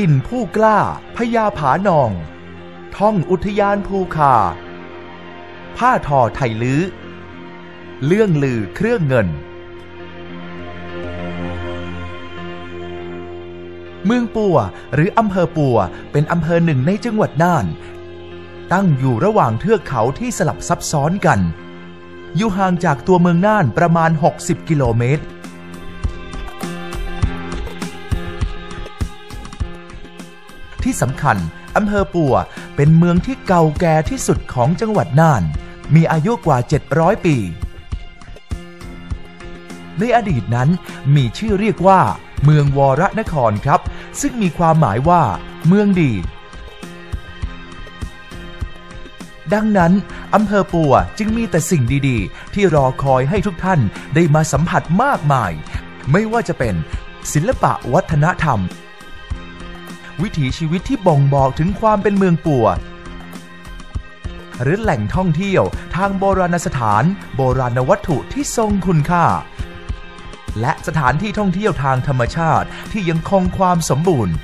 ถิ่นผู้กล้าพญาผานอง ท่องอุทยานภูคา ผ้าทอไทยลื้อ เรื่องลือเครื่องเงิน เมืองปัวหรืออำเภอปัวเป็นอำเภอหนึ่งในจังหวัดน่าน ตั้งอยู่ระหว่างเทือกเขาที่สลับซับซ้อนกัน อยู่ห่างจากตัวเมืองน่านประมาณ 60 กิโลเมตร ที่สำคัญอำเภอปัวเป็นเมืองที่เก่าแก่ที่สุดของจังหวัดน่าน มีอายุกว่า 700 ปี ในอดีตนั้นมีชื่อเรียกว่า เมืองวรนครครับ ซึ่งมีความหมายว่า เมืองดี ดังนั้นอำเภอปัวจึงมีแต่สิ่งดีๆ ที่รอคอยให้ทุกท่านได้มาสัมผัสมากมาย ไม่ว่าจะเป็นศิลปะวัฒนธรรม วิถีชีวิตที่บ่งบอกถึงความเป็นเมืองปัวหรือแหล่งท่องเที่ยวทางโบราณสถาน โบราณวัตถุที่ทรงคุณค่า และสถานที่ท่องเที่ยวทางธรรมชาติที่ยังคงความสมบูรณ์